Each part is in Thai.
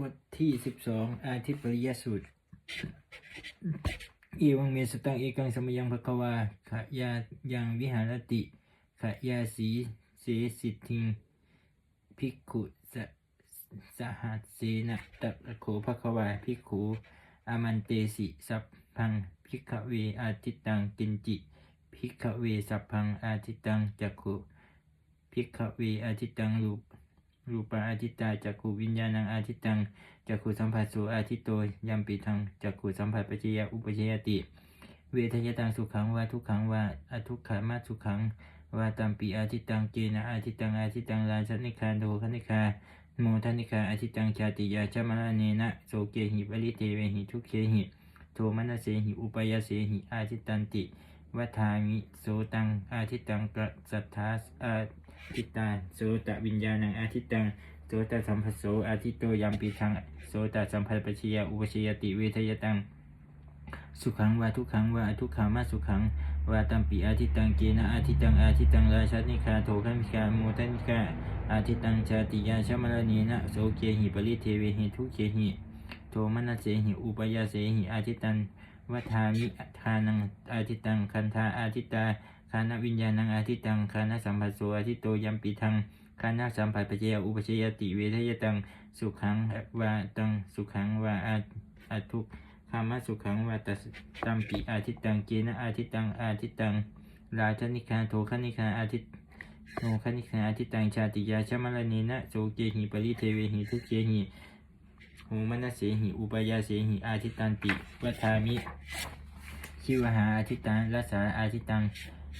บทที่สิบสองอาทิปริยสูตรอีวังเมสตังเอกังสมยังภควาขะยายังวิหารติขะยาสีเสสิทิงภิกขุสะสหัสเสนะตะโขภควาภิกขุอามันเตสิสัพพังภิกขเวอาทิตังกินจิภิกขเวสัพพังอาทิตังจักขุภิกขเวอาทิตังรูป รูปาอาทิตตาจักขูวิญญาณังอาทิตตังจักขูสัมผัสโสอาทิตโตยัมปีทังจักขูสัมผัสปัจจยาอุปจยติ เวทยตังสุขังวาทุกขังวาอทุกขามาสุขังวาตัมปีอาทิตตังเจนะอาทิตตังอาทิตตังราชนิคาโดคณิคาโมทนิคาอาทิตตังชาติยาชมาละเนนะโสเกหิปริเทเวหิทุกเคหิโทมนสเสหิอุปยาเสหิอาทิตตันติวัฏามิโสตังอาทิตตังกสัทธาอา ทิตาโสตวิญญาณังอาทิตังโสตสัมผัสโสอาทิตโตยัมปีทังโสตสัมผัสปชียาอุปชียติเวทยตังสุขังวาทุกขังวาทุกขามาสุขังวาตัมปีอาทิตังเกนะอาทิตังอาทิตังราชนิคาโทขันิคาโมทันิคาอาทิตังชาติยาชมรณีนะโสเกหิปริเทเวหิทุเกหิโทมนัสเสหิอุปยาเสหิอาทิตังวัฏามิทานังอาทิตังคันธาอาทิตา คานวิญญาณังอาทิตังคานสัมผัสโสอาทิตโตยัมปีทังคานาสัมผัสปัจเจยอุปเชยติเวทยตังสุขังวาตังสุขังวาอาทุกขามาสุขังวาตัสตัมปิอาทิตังเจนะอาทิตังอาทิตังราชนิคาโทคณิคาอาทิตโนคณิคาอาทิตังชาติยาชมลนีนะโสเกหิปริเทเวหิทุเกหิโหมนเสหิอุปยาเสหิอาทิตันติวัฏามิชิวหาอาทิตังรัสาอาทิตัง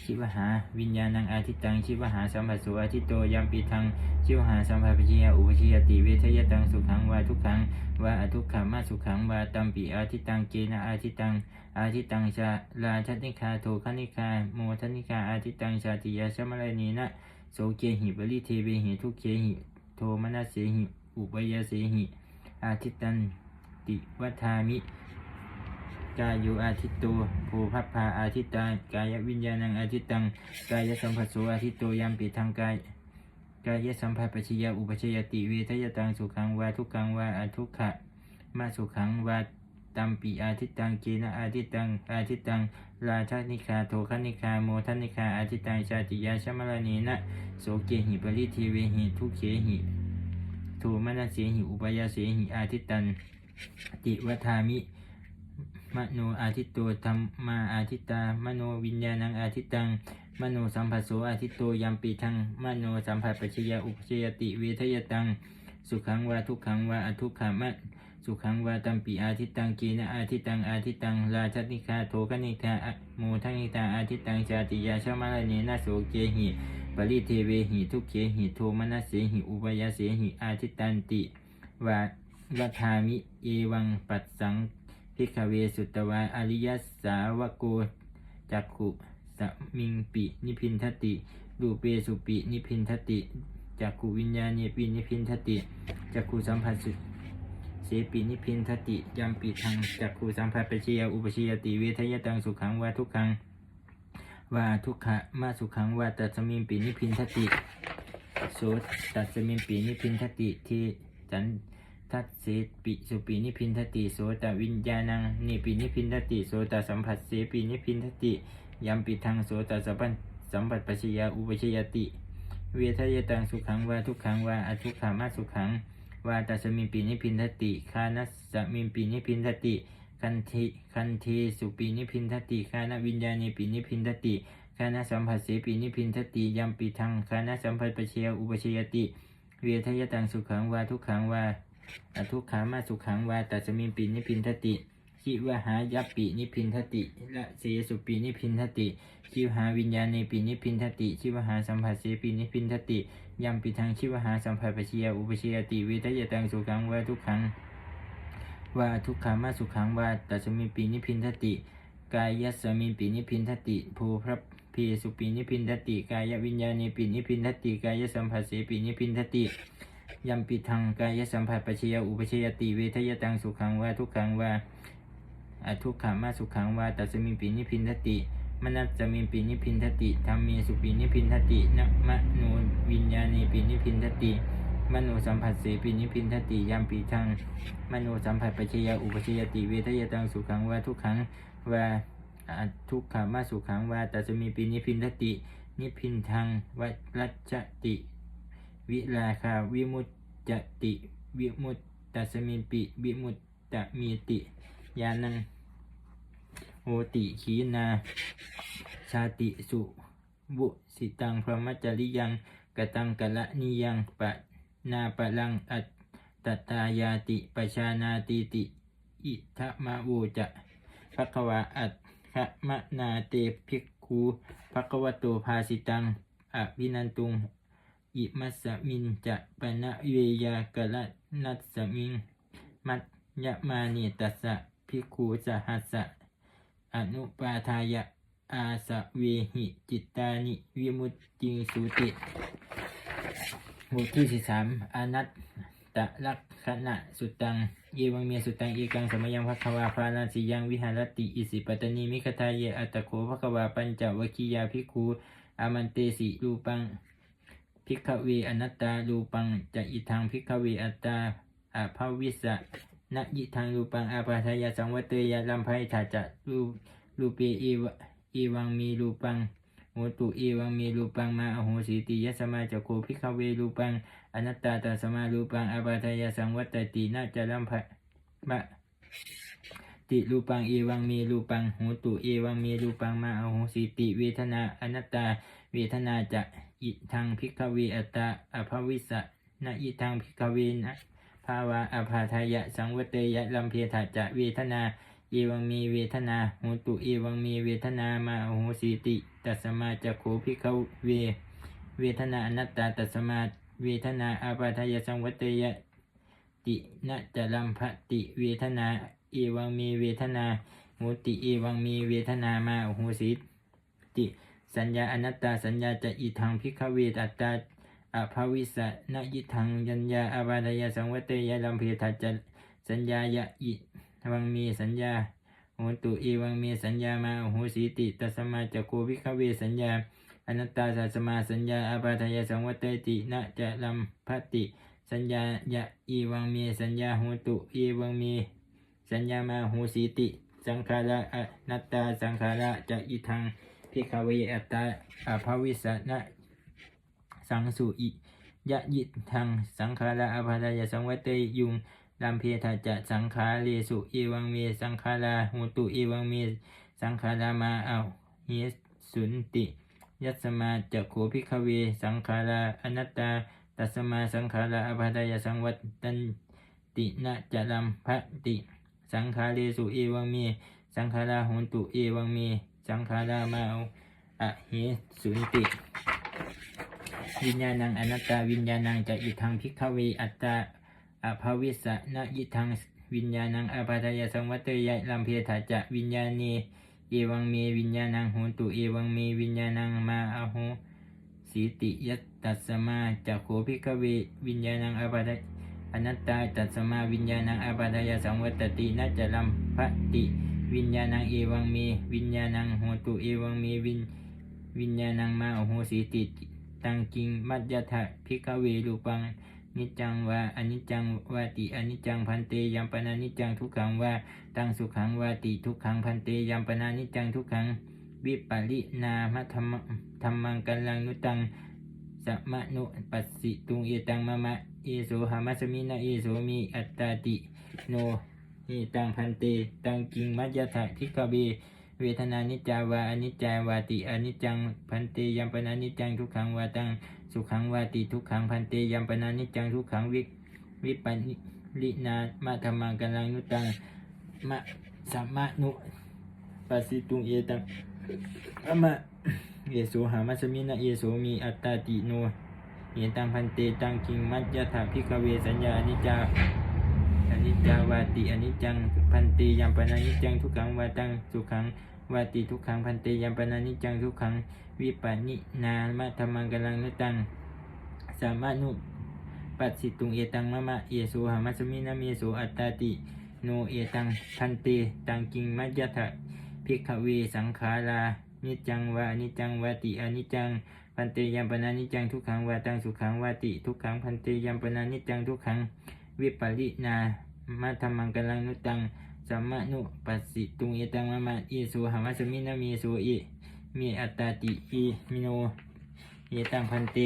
ชิวหาวิญญาณังอาทิตังชิวหาสัมผัสโสอาทิตโตยัมปีทังชิวหาสัมผัสปจิยาอุปชิยติเวทยตังสุขังวาทุกขังวาอทุกขามาสุขังวาตัมปีอาทิตังเกนะอาทิตังอาทิตังชาลาชนิคาโทคณิคาโมทนิคาอาทิตังชาติยาชมลนีนะโสเกหิปริเทเวหิทุเคหิโทมนัสเสหิอุปยาเสหิอาทิตันติวัฏามิ กายุอาทิตโตภูพัพพาอาทิตตากายวิญญาณังอาทิตตังกายสัมผัสโสอาทิตโตยัมปิทางกายกายสัมผัสปัจจยาอุปชยติเวทยตังสุขังวาทุกังวาอทุกขะมาสุขังวาตัมปิอาทิตตังเกนะอาทิตตังอาทิตตังราชนิคาโทคณิคาโมทนิคาอาทิตตังชาติยาชมลนีนะโสเกหิปริเทเวหิทุเขหิโทมนัสเสหิอุปยาเสหิอาทิตตันติวัฏามิ มโนอาทิตโตธรรมาอาทิตตามโนวิญญาณังอาทิตตังมโนสัมผัสโสอาทิตโตยัมปีทังมโนสัมผัสปัจจยาอุปชยติเวทยตัง สุขังวาทุกขังวาอทุกขามะสุขังวาตัมปีอาทิตตังกีนะอาทิตตังอาทิตตังราชนิคาโทคณิคาอโมทันิตาอาทิตตังชาติยาชมาลเนนะโสเกหิปริเทเวหิทุกเขหิโทมนัสเสหิอุปยาเสหิอาทิตตันติวาวัฏามิเอวังปัสสัง พิกเวสุตวาอริยสาวโกจักขุสมิงปินิพินทติรูเปสุปินิพินทติจักขุวิญญาเนปินิพินทติจักขุสัมผัสสุเสปินิพินทติยัมปิทังจักขุสัมผัสปเชียอุปเชียติเวทยตังสุขังวาทุกขังวาทุกขะมาสุขังวาตัสมิงปินิพินทติโสตัสมิงปินิพินทติที่จัน ทัตเสปิสุปีนิพินทติโสตวิญญาณังนิปินิพินทติโสตสัมผัสเสปินิพินทติยัมปิทังโสตสัมปันสัมปัตปัชยาอุปชยติ เวทยตังสุขังวาทุกขังวาอทุกขามาสุขังวาตัสมิปีนิพินทติคานัสสมิปีนิพินทติคันทิคันเทสุปีนิพินทติคานวิญญาณีปีนิพินทติคานสัมผัสเสปีนิพินทติยัมปิทังคานสัมผัสปัชยาอุปชยติ เวทยตังสุขังวาทุกขังวา อทุกขามาสุขังวาตัสมิงปีนิพินทติชิวหายัปีนิพินทติละเสยสุปีนิพินทติชิวหาวิญญาณในปีนิพินทติชิวหาสัมผัสเสปีนิพินทติยัมปิทังชิวหาสัมผัสปเชียอุปเชียติเวทยตังสุขังวาทุกขังวาทุกขามาสุขังวาตัสมิงปีนิพินทติกายยัสมิงปีนิพินทติภูพระพีสุปีนิพินทติกายวิญญาณในปีนิพินทติกายสัมผัสเสปีนิพินทติ ยัมปิทังกายสัมผัสปัจเยอุปเชยติเวทยตังสุขังวาทุกขังวาอทุกขามาสุขังวาตัสมิปีนิพินทติมนัสมิปีนิพินทติธรรมเมสุปีนิพินทตินะมะโนวิญญาณีปีนิพินทติมโนสัมผัสเสปินิพินทติยามปีทังมโนสัมผัสปัจจยาอุปชยติเวทยตังสุขังวาทุกขังวาอะทุกขามาสุขังวาตัสมีปินิพินทติ นิพินทังวัรัจจติ วิราคาวิมุตจติ วิมุตตสมิปิ วิมุตตมีติยานังโหติขีนา ชาติสุบุสิตังพรหมจริยังกตังกะละนิยังปะนาปะลังอัตตตายาติปชานาติติ อิทะมาโวจะภควาอัตขะมะนาเตภิกคูภควโตภาสิตังอภินันตุง อิมัสมินจะปะนะเวยากะละนัสมิง มัตยมานิตัสะภิกขูสหัสะอนุปาทายะอาสะเวหิจิตตานิวิมุตติงสุติหมวดที่สิบสามอนัตตลักษณะสุตัง เยวังเมียสุตังเอกังสมยังภควาภาลาสิยังวิหารติ อิสิปตนีมิคทายเยอัตโขภควาปัญจวคียาภิกขุอามันเตสิรูปัง พิกขเวอนัตตารูปังจะอิทังพิกขเวอัตตาอาภาวิสะนะยิทังรูปังอาปาทายาสังวัตเตยะลัมไพถาจะรูรูปเอวะเอวังมีรูปังโหตุเอวังมีรูปังมาอโหสิติยสมาจะโคพิกเวรูปังอนัตตาตัสมารูปังอาปาทายาสังวัตตินาจะลัมไพมะติรูปังเอวังมีรูปังโหตุเอวังมีรูปังมาอโหสิติเวทนาอนัตตาเวทนาจะ อิทังพิกเวอัตตาอภวิสะนะอิทังพิกเวนะภาวะอภาทายะสังวเตยะลัมเพถาจะเวทนาเอวังมีเวทนาโหตุเอวังมีเวทนามาอโหสิติตัสมาจะโขพิกเว เวทนาอนัตตาตัสมาเวทนาอาปาทายะสังวเตยะตินะจะลัมภติเวทนาเอวังมีเวทนาโหติเอวังมีเวทนามาโหสิติ สัญญาอนัตตาสัญญาจะอิทังพิกเวตัตตาอภวิสะนยิทังยัญญาอาบาดายาสังวเตยลัมเพทัจจะสัญญายะอิวังมีสัญญาโหตุเอวังมีสัญญามาโหสิติตัสมาจะโคพิกเวสัญญาอนัตตาสัสมาสัญญาอาปาทยาสังวัตตินะจะลัมภติ สัญญายะอีวังมีสัญญาโหตุอีวังมีสัญญามาโหสีติ สังขาระอนัตตาสังขาระจะอิทัง พิกขเวอัตตาอภวิสนะสังสุอิยะยิทังสังขาระอภาทายาสังวัตยุงลัมเพทาจะสังขาเรสุอีวังมีสังขาราโหตุอีวังมีสังขารามาเอาเฮสุนติ ยัสมาจะโขพิกเว สังขาราอนัตตาตัสมาสังขาราอภาดายสังวัตตันตินะจะลัมภติ สังขาเรสุเอวังมีสังขาราโหนตุเอวังมี สังขารามาเอาอะเหสุนติ วิญญาณังอนัตตาวิญญาณังจะอิทังพิกขเวอัตตาอภาวิสะนะยิทังวิญญาณังอภาทายสังวัตยลัมเพถาจะวิญญาณีเอวังเมวิญญาณังโหตุเอวังเมวิญญาณังมาอาโหสีติยัตตัสมาจักโขพิกเววิญญาณังอาปาทายอนัตตาตัสมาวิญญาณังอาปาทายสังวัตตินัจลัมภติ วิญญาณังเอวังเมวิญญาณังโหตุเอวังเมวิญวิญญาณังมาโอโหสีติตังกิงมัจยถะพิกเวรูปังนิจังวาอนิจังวาติอนิจังพันเตยัมปนานิจังทุกขังวาตังสุขังวาติทุกขังพันเตยัมปนานิจังทุกขังวิปริณามธรรมธรรมังกัลลังนุตังสัมมะนุปัสสิตุงเอตังมะมะเอโสหามัสมินะเอโสมีอัตตาติโน เอตังพันเตตังกิงมัจยถะทิกเบเวทนานิจาวาอนิจจาวาติอนิจจังพันเตยัมปนานิจจังทุกขังวาตังสุขังวาติทุกขังพันเตยัมปนานิจจังทุกขังวิวิปันลินามาธรรมังกัลลังนุตังมะสัมมะนุปัสสิตุงเอตังอมะเยโสหามัสมินะเยโสมีอัตตาติโนเยตังพันเตตังกิงมัจยถาพิกเวสัญญาอนิจจา อนิจจาวาติอนิจจังพันเตยัมปนานิจจังทุกขังวาตังสุขังวาติทุกขังพันเตยัมปนานิจจังทุกขังวิปันนินามะธรรมังกัลลังนตังสามานุปัสสิตุงเอตังมะมะเยโสหามัสมินะเมโสอัตตาติโนเอตังพันเตตังกิงมัจยถาพิกขเวสังขารานิจจังวานิจจังวาติอนิจจังพันเตยัมปนานิจังทุกขังวาตังสุขังวาติทุกขังพันเตยัมปนานิจังทุกขัง วิปรินามาธรรมังกัลังนุตังสัมมานุปัสสิตุงเอตังมะมะอิสุหามัสมินามีสุอิมีอัตตาติอิมิโนเอตังพันเต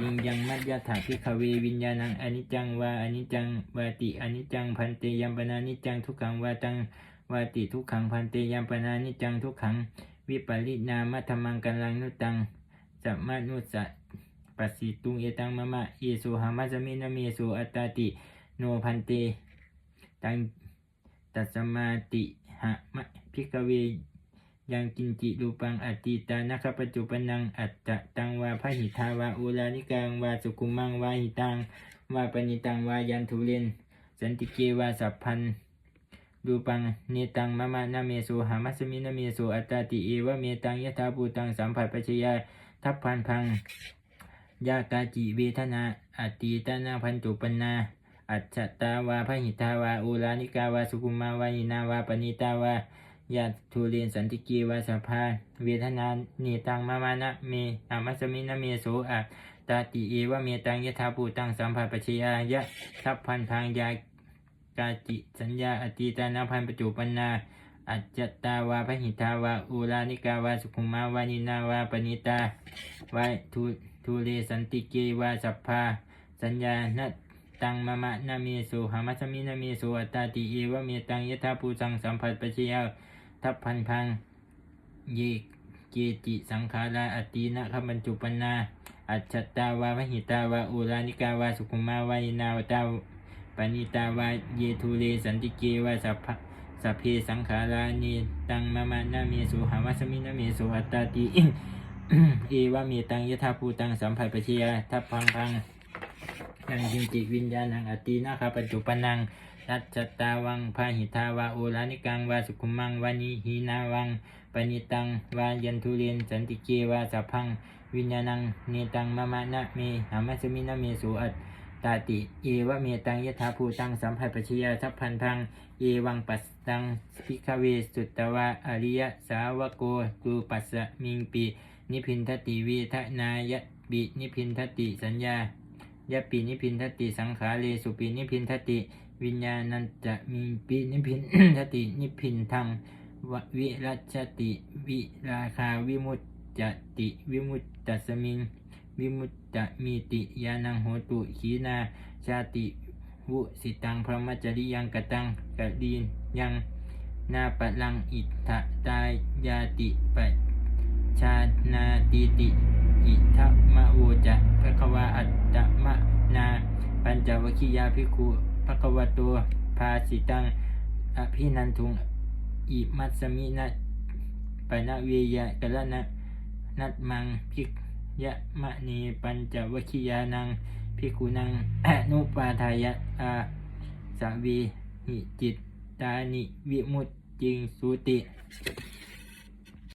ยิงยังมัจยถาพิขเววิญญาณังอนิจจังวาอนิจจังวาติอนิจจังพันเตยัมปนานิจังทุกขังวาตังวาติทุกขังพันเตยัมปนานิจังทุกขัง วิปริณามะธรรมังกัลังนุตังสัมมานุสะ ปัสสิตุงเอตังมะมะเอสุหามัสมินามีสุอัตตาติโนพันเตตังตัสมาติหะมะพิกเวยังกินจิรูปังอติตานะคะปัจจุปนังอัตตะตังวาพหิทาวาอุลานิกังวาสุคุมังวาหิตังวาปณิตังวายันทุเรนสันติเกวาสัพพันรูปังเนตังมะมะนาเมสุหามัสมินาเมสุอัตตาติเอวะเมตังยะถาภูตังสัมผัสปัจจยาทัพพันพัง ยากาจิเวทนาอติตนาพันตุปนา อัจฉตาวาพหิตาวาอุลานิกาวาสุกุมาวาหินาวาปณิตาวายาทุเรนสันติกีวาสภาเวทนาเนตังมะมะนะเมอามัสมินาเมโสอัตตาติเอวะเมตังยะถาภูตังสัมผัสปัจจยายะทัพพันพังยากาจิสัญญาอตีตานาพันปจุปนาอัจจตาวาพหิตาวาอุรานิกาวาสุขุมาวานินาวาปณิตาวาทุ ทุเรสันติเกวาสัพพาสัญญาณตังมะมะนาเมสุหามัสมินาเมสุอัตตาติเอวะเมตังยะถาภูสังสัมผัสปัจจยาทัพพันพังเยเกจิสังขาราอตีนะขบัญจุปนาอัจฉตาวาพหิตาวาอุรานิกาวาสุขุมาวานินาวตาปณิตาวาเยทูเรสันติเกวาสัพพะสัพเพสังขารานีตังมะมะนาเมสุหามัสมินาเมสุอัตตาติ เอวะเมตังยะธาภูตังสัมผัสปเชียทัพพังพังยังจินจิวิญญาณังอตินาคาปัจจุปนังรัชตาวังพาหิทาวาโอลานิกังวาสุขุมังวานิหีนาวังปณิตังวายันทุเรียนสันติเกวาสัพพัง วิญญาณังเนตังมะมะนะเมหามัสมินาเมสุอัตตาติ เอวะเมตังยถาภูตังสัมผัสปชยาทัพพันพัง เอวังปัสตังพิกเวสุตตวะอริยสาวโกตูปัสสะมิงปี นิพินทติเวทนายะปินิพินทติสัญญายะปีนิพินทติสังขาเรสุปีนิพินทติวิญญาณันจะมีปีนิพินทตินิพินทังวะวิรัชติวิราคาวิมุตจติวิมุตตัสมิงวิมุตตมีติยานังโหตุขีนาชาติวุสิตังพระมัจจริยังกตังกะดียังนาปะลังอิทธตายาติปะ ชานาติติอิทะมะโวจะภะคะวาอัตตมะนา ปัญจวคิยาภิกขุภะคะวะโตัวภาสิตังอภินันทุงอิมัสสมินะปะนะเวยะกะละนะนัตมังภิกยะมะนีปัญจวคิยานังพิกุนังนุปาทายะอาสวีหิจิตตานิวิมุตติงสุติ